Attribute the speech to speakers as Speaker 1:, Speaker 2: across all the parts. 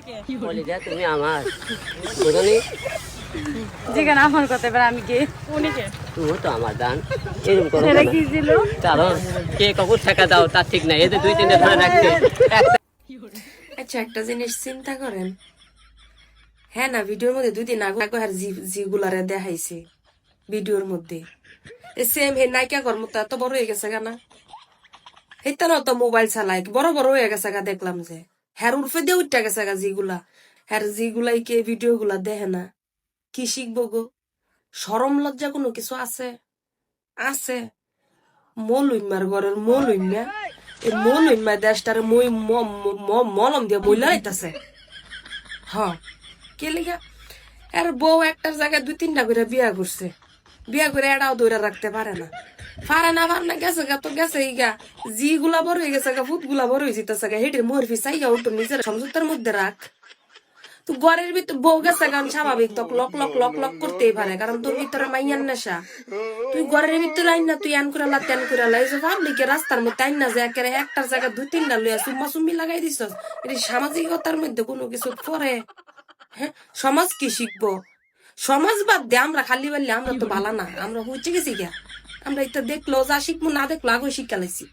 Speaker 1: কে
Speaker 2: কলিজা তুমি আমার। বুঝলি
Speaker 3: যেখানে আমার কথা এবার আমি কে?
Speaker 1: উনি কে?
Speaker 2: তুমি তো আমার দান। এরকম করো
Speaker 3: সেটা কি ছিল?
Speaker 2: কারণ কে কখন ঠেকা দাও তার ঠিক নাই। এতে দুই তিনটে ধরে রাখছে।
Speaker 4: আচ্ছা একটা জিনিস চিন্তা করেন। হ্যাঁ না ভিডিওর মধ্যে দুই দিন আগে আগে আর জি- জিগুলারে দেখাইছে ভিডিওর মধ্যে। সেম হে নায়িকা কর্ম তো এত বড় হয়ে গেছে গানা হেতা না তো মোবাইল চালাই বড় বড় হয়ে গেছে গা দেখলাম যে। হ্যার উর্ফে দিয়ে উঠতে গেছে গা জিগুলা হ্যার জিগুলাই কে ভিডিও গুলা দেখে না। কি শিখব গো? সরম লজ্জা কোনো কিছু আছে? আছে। মলুইমার ঘরের মলুইমা এই মলুইমা দেশটার মই মলম দিয়ে বইলা আইতাছে। হ। কে লিগা? আর বউ একটার জায়গায় দুই তিনটা করে বিয়া করছে। বিয়া করে এটাও ধরে রাখতে পারে না। পারে না পারে না গেছে গা, তো গেছে ইগা জি গুলা বড় হয়ে গেছে গা ফুটগুলা বড় হয়ে যেতেছে গা। হেঁটে মরফি নিজের সমঝোতার মধ্যে রাখ। তো ভিতর বউ গেছে গান স্বাভাবিক তো লক লক লক লক করতেই পারে, কারণ তোর ভিতরে মাইয়ার নেশা। তুই ভিতরে আইন না, তুই রাস্তার মধ্যে আইন না যে, একেবারে একটার জায়গা দুই, তিনটা লইয়া সুম্মা সুম্মি লাগাই দিছ এটি সামাজিকতার মধ্যে কোনো কিছু করে হ্যাঁ সমাজ কি শিখব? সমাজ বাদ দে, আমরা খালি বললে আমরা তো বালা না। আমরা হচ্ছে গেছি গা আমরা এটা দেখল, যা শিখব না দেখল আগে শিক্ষা লাইছি।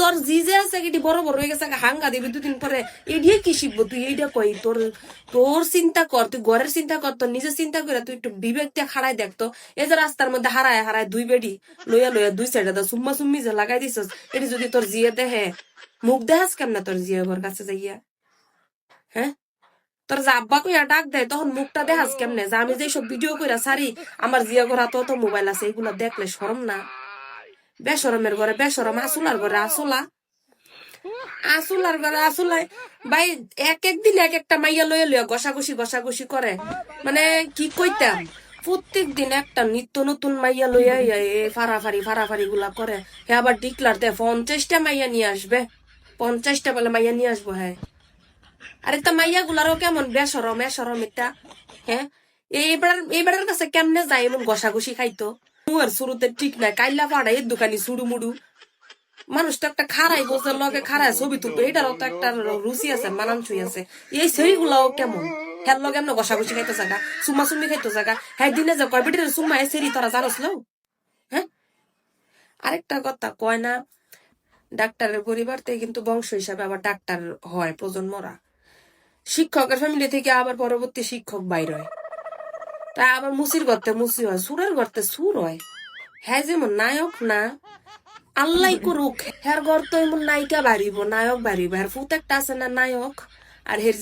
Speaker 4: তোর জি যে আছে, এটি বড় বড় হয়ে গেছে হাঙ্গা দিবি, দুদিন পরে এডিয়ে কি শিখব তুই? এইটা কই? তোর তোর চিন্তা কর, তুই ঘরের চিন্তা কর, তোর নিজের চিন্তা করে তুই একটু বিবেক দিয়ে খাড়াই দেখতো এই যে রাস্তার মধ্যে হারায় হারায় দুই বেডি লইয়া লইয়া দুই সাইডে দা, সুম্মা সুম্মি যে লাগাই দিছস, এটি যদি তোর জিয়ে দেহে, মুখ দেখাস কেমনে তোর জিয়ে ঘর কাছে যাইয়া? হ্যাঁ? তোর যে আব্বা কইয়া ডাক দেয়, তখন মুখটা দেখাস কেমনে? যে আমি যে সব ভিডিও কইরা সারি আমার জিয়া ঘর হাতে তো মোবাইল আছে, এগুলা দেখলে শরম না। বেসরমের ঘরে বেসরম আসুলার ঘরে আসুলা ঘরে ভাই, এক এক একটা মাইয়া লইয়া লইয়া ঘষাঘষি ঘষাঘষি করে। মানে কি কইতাম, প্রত্যেক দিন একটা নিত্য নতুন মাইয়া লইয়া ইয়া ফাড়াফাড়ি ফাড়াফাড়ি গুলা করে। হে আবার ডিক্লার দেয় পঞ্চাশটা মাইয়া নিয়ে আসবে। পঞ্চাশটা বলে মাইয়া নিয়ে আসব হ্যাঁ। আরে তা মাইয়া গুলারও কেমন? বেসরম এসরম এটা হ্যাঁ? এইবার এইবারের কাছে কেমনে যায় এমন ঘষাঘষি খাইতো? মুয়ের শুরুতে ঠিক নাই কাইলা পাড়া এর দোকানি সুড়ু মুড়ু মানুষ তো একটা খারাই বসে লগে ছবি তুলবে। তো একটা রুচি আছে আছে। এই কেমন? হ্যার লগে জাগা সুমা সুমি খাইতে জাগা। হ্যাঁ দিনে যে কয় সুমা সেরি, তোরা জানোস হ্যাঁ? আরেকটা কথা কয় না, ডাক্তারের পরিবার কিন্তু বংশ হিসাবে আবার ডাক্তার হয় প্রজন্মরা। শিক্ষকের ফ্যামিলি থেকে আবার পরবর্তী শিক্ষক বাইর হয়। তা আবার মুসির গর্তে মুসি হয়, সুরের গর্তে সুর হয়। হ্যাঁ যেমন নায়ক না আল্লাহ করুক, হ্যার গর্ত এমন নায়িকা বাড়িব, নায়ক বাড়িব। হ্যার ফুত একটা আছে না নায়ক, আর হের